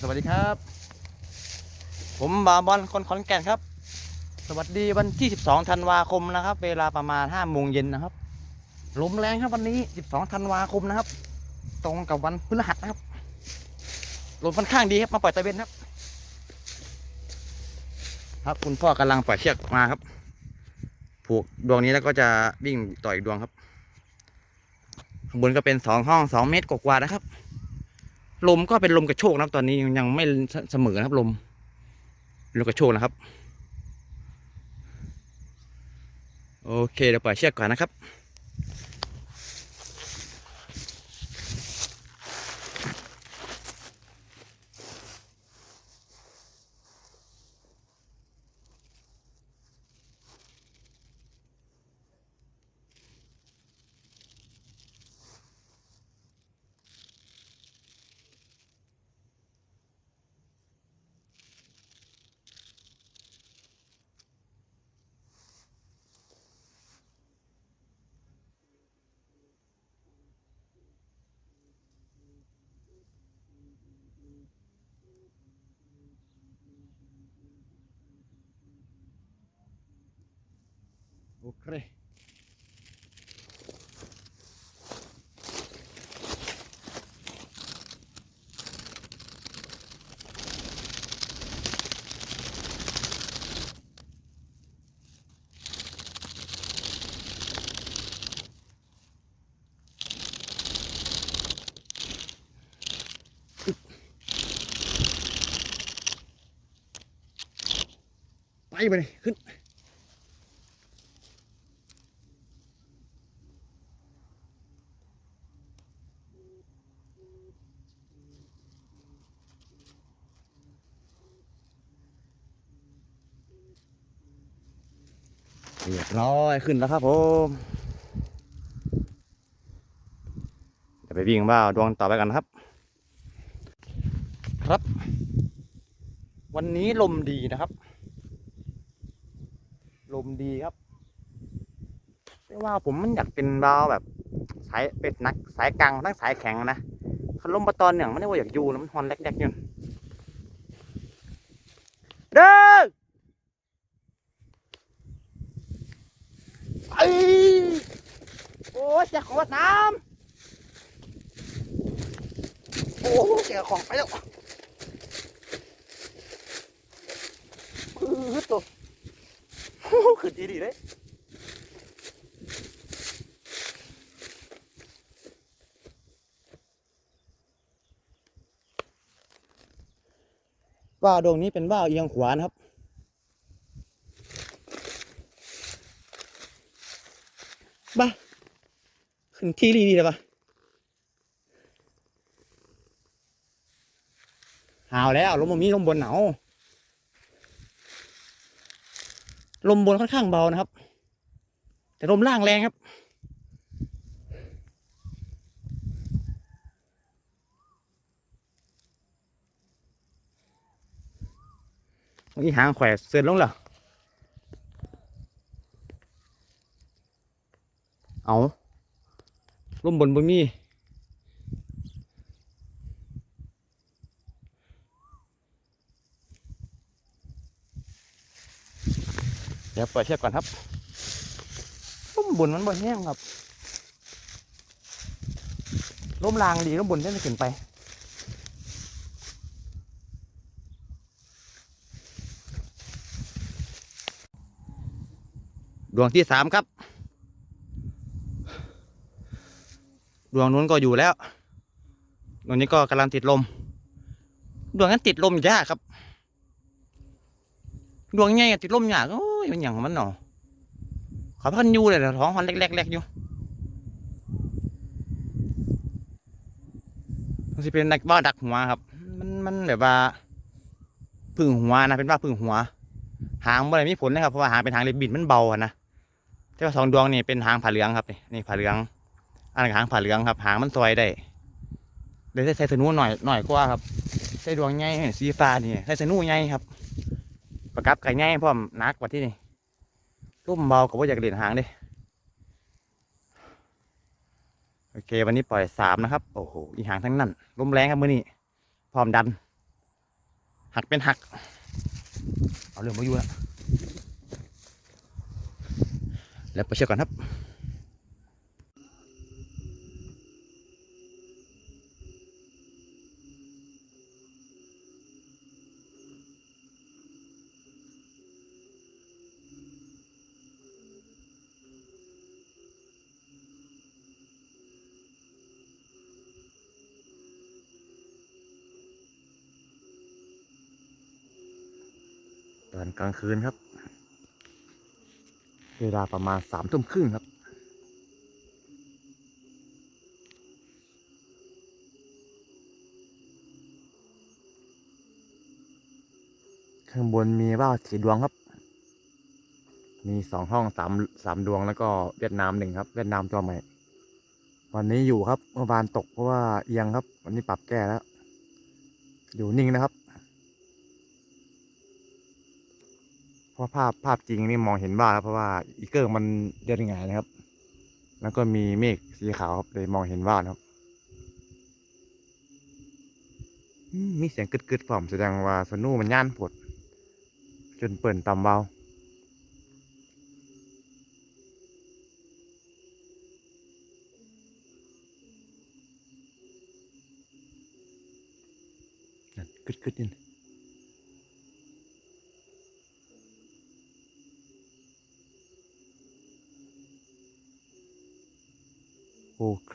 สวัสดีครับ ผมบาบอลคนขอนแก่นครับ สวัสดีวันที่ 12 ธันวาคมนะครับ เวลาประมาณ5โมงเย็นนะครับลมแรงครับวันนี้ 12 ธันวาคมนะครับ ตรงกับวันพฤหัสนะครับลมค่อนข้างดีครับมาปล่อยตะเวนครับ ครับคุณพ่อกำลังปล่อยเชือกมาครับ ผูกดวงนี้แล้วก็จะวิ่งต่ออีกดวงครับข้างบนก็เป็นสองห้องสองเมตรกว่าๆนะครับ ลมก็เป็นลมกระโชกนะครับตอนนี้ยังไม่เสมอนะครับ ลมลมกระโชกนะครับ โอเคเดี๋ยวปล่อยเชือกก่อนนะครับ เคไปไปเลยขึ้น เรียบร้อยขึ้นแล้วครับผมจะไปวิ่งว่าดวงต่อไปกันครับ ครับ วันนี้ลมดีนะครับ ลมดีครับแต่ว่าผมมันอยากเป็นบาวแบบสายเป็ดนักสายกลางทั้งสายแข็งนะคันลมมาตอนหนึ่งไม่ได้ว่าอยากอยู่นะมันฮอนแรกๆอยู่เด้อ อ้โอ้ยเสียของวัดน้ำโอ้เสียของไปแล้วคือตัวโอ้คือดีดีเลยว่าดวงนี้เป็นว่าวเอียงขวานะครับ บ้าขึ้นที่ดีดีเลยปะหาวแล้วลมบนมีลมบนหนาวลมบนค่อนข้างเบานะครับ แต่ลมล่างแรงครับ เมื่อกี้หางแขวเสือนลงเหรอ เอาลมบนบนมีเดี๋ยวเปิดเชือกก่อนครับลมบนมันบ่แห้งครับลมลางดีลมบนได้ไม่ขึ้นไปดวงที่สามครับ ดวงนู้นก็อยู่แล้วดวงนี้ก็กำลังติดลม ดวงนั้นติดลมยากครับ ดวงใหญ่ติดลมยากโอ้ยมันอย่างของมันหนอขอพันยูเลยท้องมันเล็กๆอยู่มันจะเป็นนักว่าดักหัวครับ มันมันแบบว่าพึ่งหัวนะเป็นว่าพึ่งหัว หางบ่ได้มีผลนะครับเพราะว่าหางเป็นหางเล็บบิดมันเบาอะนะแต่ว่าสองดวงนี่เป็นหางผ่าเหลืองครับนี่นี่ผ่าเหลือง อันหางผ่าเหลืองครับ หางมันซอยได้เลยใส่สนูหน่อยหน่อยกว่าครับ ใส่ดวงใหญ่สีฟ้านี่ใส่สนูใหญ่ครับประกับไก่ใหญ่พร้อมนักกว่าที่นี่รุ่มเบากับว่าอยากเล่นหางด้โอเค วันนี้ปล่อยสามนะครับ โอ้โหอีหางทั้งนั้นลมแรงครับมือนี้พร้อมดัน หักเป็นหัก เอาเรื่องมาอยู่แล้วแล้วไปเชื่อก่อนครับ ตอนกลางคืนครับ เวลาประมาณสามทุ่มครึ่งครับ ข้างบนมีว่าสีดวงครับ มีสองห้องสามสามดวงแล้วก็เวียดนามหนึ่งครับ เวียดนามตัวใหม่ วันนี้อยู่ครับเมื่อวานตกเพราะว่าเอียงครับ วันนี้ปรับแก้แล้ว อยู่นิ่งนะครับ ราะภาพภาพจริงนี่มองเห็นว่าครับเพราะว่าอีเกิลมันเดินหงายนะครับ แล้วก็มีเมฆสีขาวครับเลยมองเห็นว่านะครับมีเสียงกึดๆพร้อมแสดงว่าสนูมันย่านปวดจนเปิ่นต่ำเบานั่นกึดๆนี่ โอเค